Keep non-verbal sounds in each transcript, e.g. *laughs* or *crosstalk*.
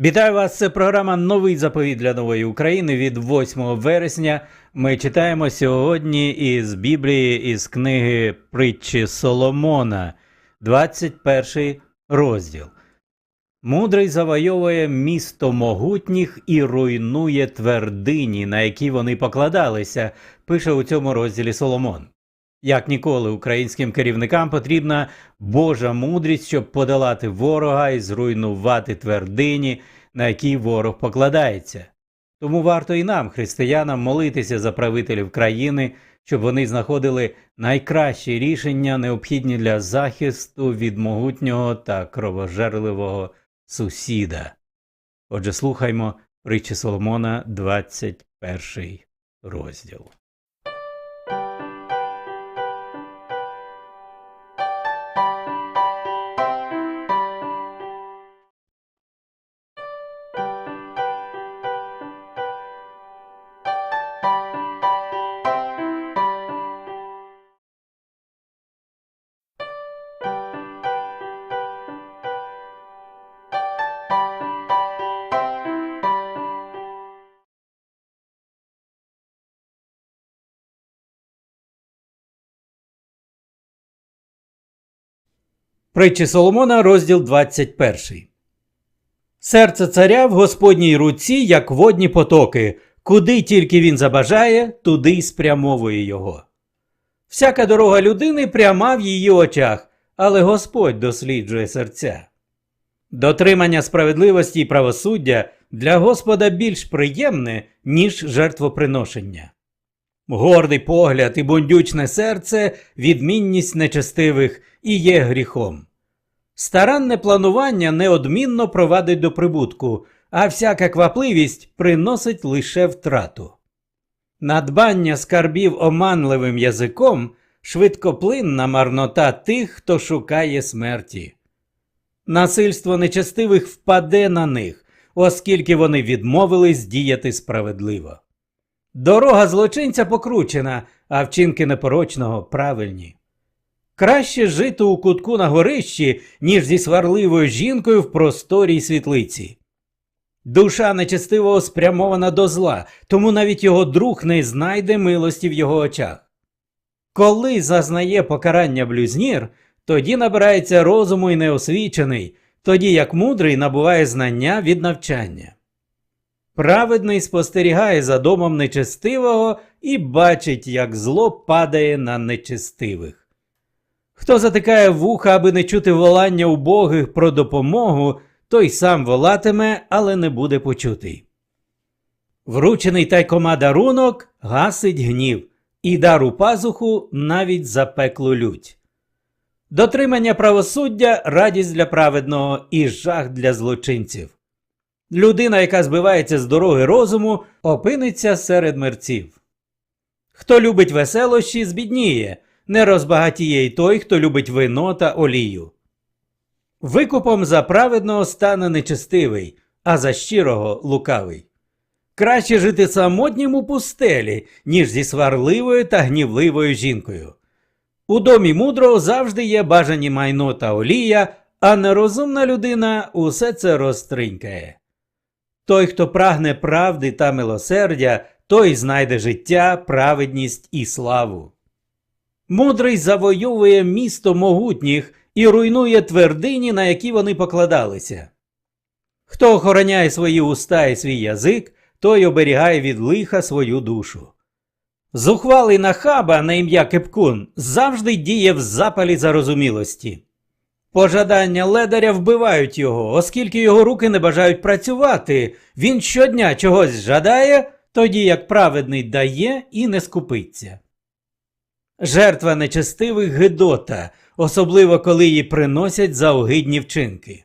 Вітаю вас! Це програма Новий заповіт для нової України від 8 вересня. Ми читаємо сьогодні із Біблії із книги Притчі Соломона, 21 розділ. Мудрий завойовує місто могутніх і руйнує твердині, на які вони покладалися, пише у цьому розділі Соломон. Як ніколи українським керівникам потрібна Божа мудрість, щоб подолати ворога і зруйнувати твердині, на які ворог покладається. Тому варто і нам, християнам, молитися за правителів країни, щоб вони знаходили найкращі рішення, необхідні для захисту від могутнього та кровожерливого сусіда. Отже, слухаймо притчі Соломона, 21 розділ. Притчі Соломона, розділ 21. Серце царя в Господній руці, як водні потоки, куди тільки він забажає, туди й спрямовує його. Всяка дорога людини пряма в її очах, але Господь досліджує серця. Дотримання справедливості і правосуддя для Господа більш приємне, ніж жертвоприношення. Гордий погляд і бундючне серце відмінність нечестивих і є гріхом. Старанне планування неодмінно провадить до прибутку, а всяка квапливість приносить лише втрату. Надбання скарбів оманливим язиком швидкоплинна марнота тих, хто шукає смерті. Насильство нечестивих впаде на них, оскільки вони відмовились діяти справедливо. Дорога злочинця покручена, а вчинки непорочного правильні. Краще жити у кутку на горищі, ніж зі сварливою жінкою в просторій світлиці. Душа нечестивого спрямована до зла, тому навіть його друг не знайде милості в його очах. Коли зазнає покарання блюзнір, тоді набирається розуму і неосвічений, тоді як мудрий набуває знання від навчання. Праведний спостерігає за домом нечестивого і бачить, як зло падає на нечестивих. Хто затикає вуха, аби не чути волання убогих про допомогу, той сам волатиме, але не буде почутий. Вручений тайкома дарунок гасить гнів, і дар у пазуху навіть запеклу лють. Дотримання правосуддя радість для праведного і жах для злочинців. Людина, яка збивається з дороги розуму, опиниться серед мерців. Хто любить веселощі, збідніє, не розбагатіє й той, хто любить вино та олію. Викупом за праведного стане нечестивий, а за щирого лукавий. Краще жити самотнім у пустелі, ніж зі сварливою та гнівливою жінкою. У домі мудрого завжди є бажані майно та олія, а нерозумна людина усе це розтринькає. Той, хто прагне правди та милосердя, той знайде життя, праведність і славу. Мудрий завойовує місто могутніх і руйнує твердині, на які вони покладалися. Хто охороняє свої уста і свій язик, той оберігає від лиха свою душу. Зухвалий нахаба на ім'я Кепкун завжди діє в запалі зарозумілості. Пожадання ледаря вбивають його, оскільки його руки не бажають працювати. Він щодня чогось жадає, тоді як праведний дає і не скупиться. Жертва нечестивих гидота, особливо коли її приносять за огидні вчинки.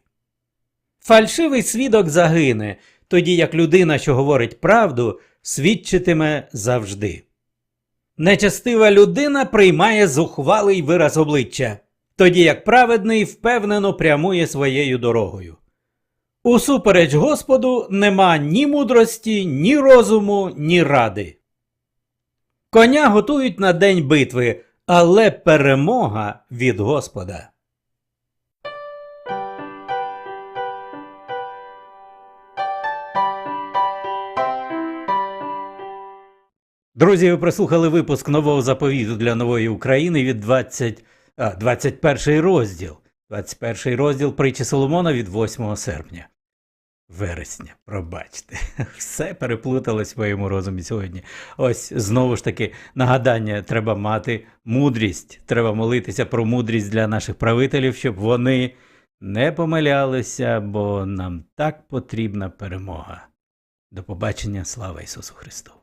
Фальшивий свідок загине, тоді як людина, що говорить правду, свідчитиме завжди. Нечестива людина приймає зухвалий вираз обличчя, тоді як праведний впевнено прямує своєю дорогою. Усупереч Господу нема ні мудрості, ні розуму, ні ради. Коня готують на день битви, але перемога від Господа. Друзі, ви прослухали випуск нового заповіту для нової України від 20 а, 21 розділ. 21 розділ притчі Соломона від 8 серпня. Вересня, пробачте, *laughs* все переплуталось в моєму розумі сьогодні. Ось знову ж таки нагадання: треба мати мудрість. Треба молитися про мудрість для наших правителів, щоб вони не помилялися, бо нам так потрібна перемога. До побачення, слава Ісусу Христу!